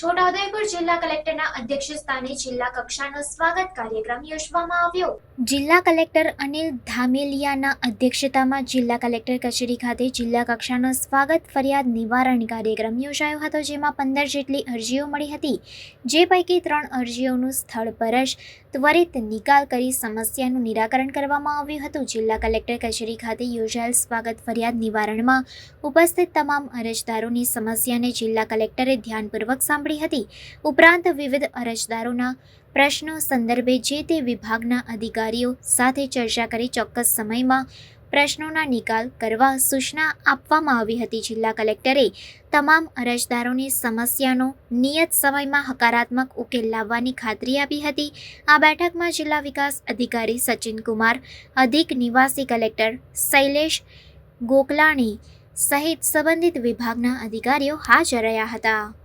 છોટાઉદેપુર જિલ્લા કલેક્ટરના અધ્યક્ષસ્થાને જિલ્લા કક્ષાનો સ્વાગત કાર્યક્રમ યોજવામાં આવ્યો. જિલ્લા કલેક્ટર અનિલ ધામેલિયાના અધ્યક્ષતામાં જિલ્લા કલેક્ટર કચેરી ખાતે જિલ્લા કક્ષાનો સ્વાગત, ફરિયાદ નિવારણ કાર્યક્રમ યોજાયો હતો, જેમાં પંદર જેટલી અરજીઓ મળી હતી. જે પૈકી ત્રણ અરજીઓનું સ્થળ પર જ ત્વરિત નિકાલ કરી સમસ્યાનું નિરાકરણ કરવામાં આવ્યું હતું. જિલ્લા કલેક્ટર કચેરી ખાતે યોજાયેલ સ્વાગત, ફરિયાદ નિવારણમાં ઉપસ્થિત તમામ અરજદારોની સમસ્યાને જિલ્લા કલેક્ટરે ધ્યાનપૂર્વક સાંભળી હતી. ઉપરાંત વિવિધ અરજદારોના પ્રશ્નો સંદર્ભે જે તે વિભાગના અધિકારીઓ સાથે ચર્ચા કરી ચોક્કસ સમયમાં પ્રશ્નોના નિકાલ કરવા સૂચના આપવામાં આવી હતી. જિલ્લા કલેક્ટરે તમામ અરજદારોની સમસ્યાનો નિયત સમયમાં હકારાત્મક ઉકેલ લાવવાની ખાતરી આપી હતી. આ બેઠકમાં જિલ્લા વિકાસ અધિકારી સચિન કુમાર અધિક નિવાસી કલેક્ટર શૈલેષ ગોકલાણી સહિત સંબંધિત વિભાગના અધિકારીઓ હાજર રહ્યા હતા.